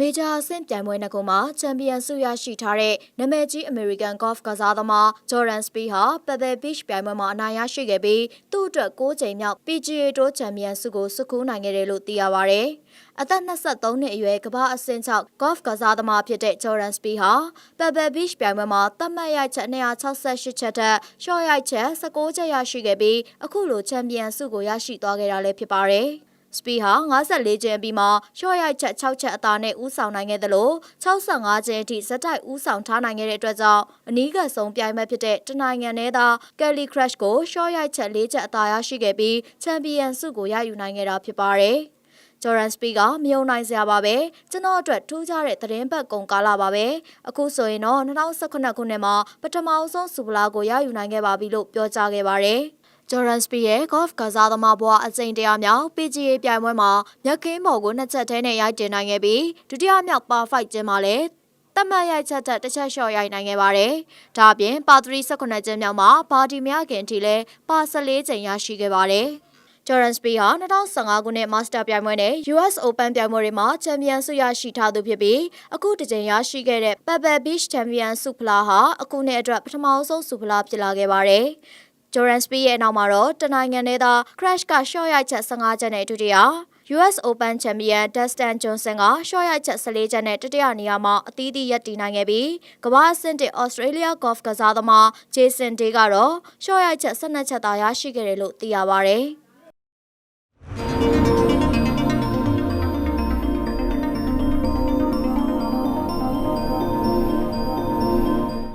မေဂျာအဆင့်ပြိုင်ပွဲနှစ်ခုမှာချန်ပီယံဆုရရှိထားတဲ့နာမည်ကြီး American Golf ကစားသမား Jordan Spieth ဟာ Pebble Beach ပြိုင်ပွဲမှာအနိုင်ရရှိခဲ့ပြီးသူ့အတွက်6ချိန်မြောက် PGA Tour ချန်ပီယံဆုကိုဆွတ်ခူးနိုင်ခဲ့တယ်လို့သိရပါဗျ။အသက်23နှစ်အရွယ်ကမ္ဘာအဆင့်6 Golf ကစားသမားဖြစ်တဲ့ Jordan Spieth ဟာ Pebble Beach ပြိုင်ပွဲမှာသတ်မှတ်ရိုက်ချက်268ချက်ထက်ရှော့ရိုက်ချက်16ချက်ရရှိခဲ့ပြီးအခုလိုချန်ပီယံဆုကိုရရှိသွားခဲ့တာလည်းဖြစ်ပါတယ်။ စပီဟာ54ကျင်းပြီးမှရှော့ရိုက်ချက်6ချက်အသာနဲ့ဦးဆောင်နိုင်ခဲ့သလို65ကျင်းအထိဇက်တိုက်ဦးဆောင်ထားနိုင်ခဲ့တဲ့အတွက်ကြောင့်အနီးကဆုံးပြိုင်မဲ့ဖြစ်တဲ့တနိုင်ငံထဲသာကယ်လီခရက်ရှ်ကိုရှော့ရိုက်ချက်၄ချက်အသာရရှိခဲ့ပြီးချန်ပီယံဆုကိုရယူနိုင်ခဲ့တာဖြစ်ပါတယ်။ဂျော်ဒန်စပီကမယုံနိုင်စရာပါပဲကျွန်တော်အတွက်ထူးခြားတဲ့သတင်းပတ်ကုံကာလပါပဲအခုဆိုရင်တော့2018ခုနှစ်မှာပထမအဆုံးစူပလာကိုရယူနိုင်ခဲ့ပါပြီလို့ပြောကြားခဲ့ပါတယ်။ ဂျော်ဒန်စပီရဲ့ဂေါ့ဖ်ကစားသမားဘဝအကြိမ်တရားမြောက် PGA ပြိုင်ပွဲမှာမြက်ကင်းဘော်ကိုနှစ်ချက်ထဲနဲ့ရိုက်တင်နိုင်ခဲ့ပြီးဒုတိယမြောက်ပါဖိုက်ကျင်းမှာလည်းတမတ်ရိုက်ချက်တက်တစ်ချက်လျှော့ရိုက်နိုင်ခဲ့ပါတယ်။ဒါအပြင်ပါ3 18ကျင်းမြောက်မှာဘာဒီမြခင်တီလည်းပါ14ချိန်ရရှိခဲ့ပါတယ်။ Jordan Spieth ဟာ2015ခုနှစ် Master ပြိုင်ပွဲနဲ့ US Open ပြိုင်ပွဲတွေမှာချန်ပီယံဆုရရှိထားသူဖြစ်ပြီးအခုတစ်ကြိမ်ရရှိခဲ့တဲ့ Pebble Beach Champion ဆုဖလားဟာအခုနှစ်အတွက်ပထမဆုံးဆုဖလားဖြစ်လာခဲ့ပါတယ်။ Jordan Spieth ရဲ့နောက်မှာတော့တနိုင်ငံထဲသာ Crash က short ရိုက်ချက်15ချက်နဲ့ဒုတိယ US Open Champion Dustin Johnson က short ရိုက်ချက်14ချက်နဲ့တတိယနေရာမှာအသီးသီးရပ်တည်နိုင်ခဲ့ပြီးကမ္ဘာအဆင့်တစ် Australia Golf ကစားသမား Jason Day ကတော့ short ရိုက်ချက်12ချက်သာရရှိခဲ့တယ်လို့သိရပါဗျ။